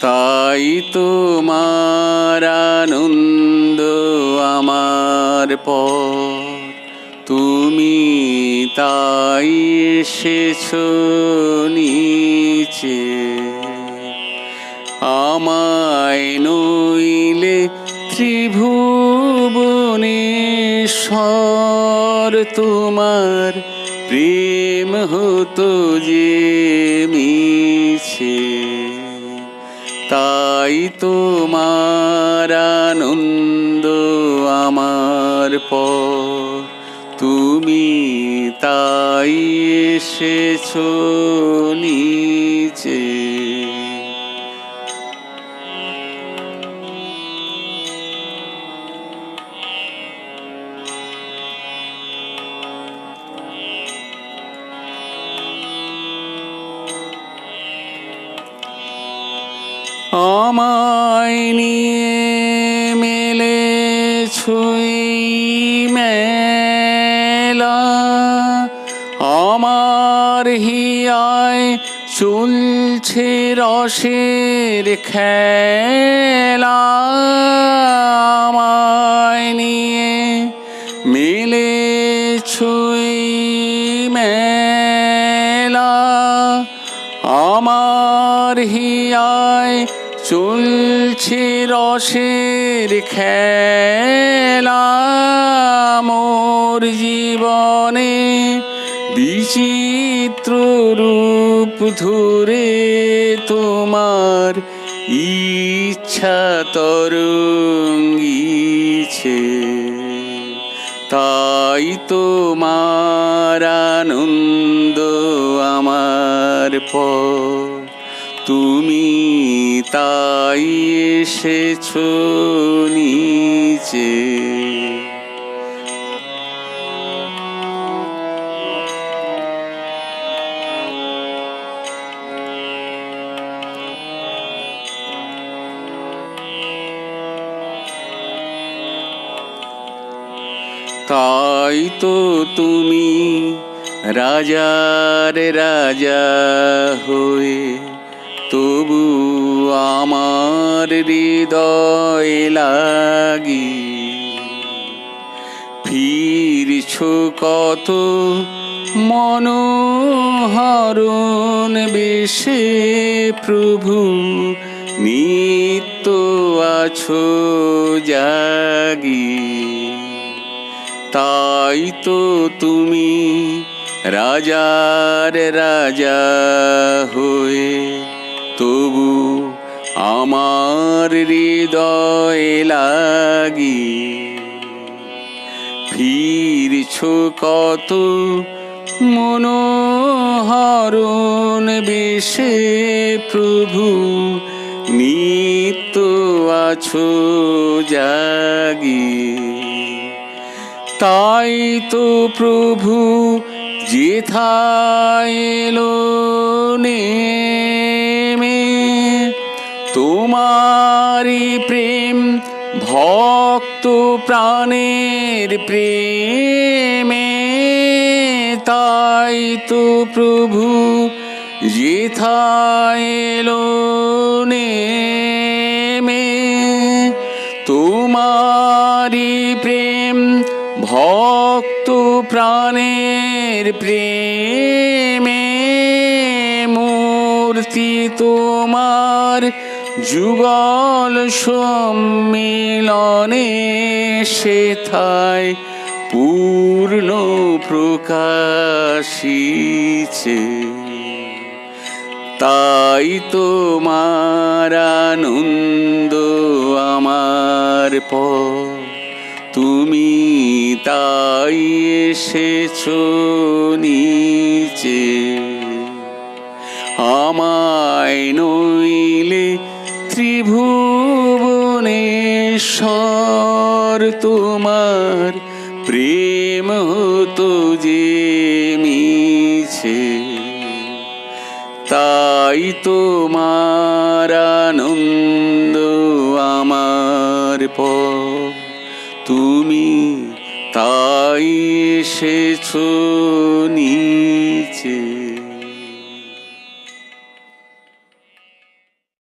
তাই তোমার আনন্দ আমার পর তুমি তাই এসেছ নিচে। আমায় নইলে ত্রিভুবনেশ্বর তোমার প্রেম হতো যে তোমার আনন্দ আমার প তুমি তাই এসেছ নিচে। আমায় নিয়ে মেলে ছুই মেলা। আমার হিয়ায় চলছে রসের খেলা। আমায় নিয়ে মেলে ছুই চলছে রসের খেলা মোর জীবনে, বিচিত্র রূপ ধরে তোমার ইচ্ছা তরঙ্গিছে। তাই তোমার আনন্দ আমার পর। তুমি তাই এসেছ নিচে। তাই তো তুমি রাজার রাজা হয়ে তবু আমার হৃদয় লাগি। ফিরছ কত মনোহরণ বেশে প্রভু, নিত্য আছো জাগি। তাই তো তুমি রাজার রাজা হয়ে তবু আমার হৃদয় লাগি। ফিরছ কত মনোহরণ বেশে প্রভু, নিত্য আছো জাগি। তাই তো প্রভু, যেথায় তোমারি প্রেম, ভক্ত প্রাণের প্রেমে, তাই তো প্রভু যেথায় এলো নেমে। তোমারি প্রেম, ভক্ত প্রাণের প্রেমে, মূর্তি তোমার যুগল সম্মিলনে সেথায় পূর্ণ প্রকাশিছে। তাই তোমার আনন্দ আমার পর তুমি তাই এসেছ নিচে। আমায় নইলে ত্রিভুবনেশ্বর তোমার প্রেম তো যে মিছে, তাই তোমার আনন্দ আমার প তুমি তাই এসেছ নিচে।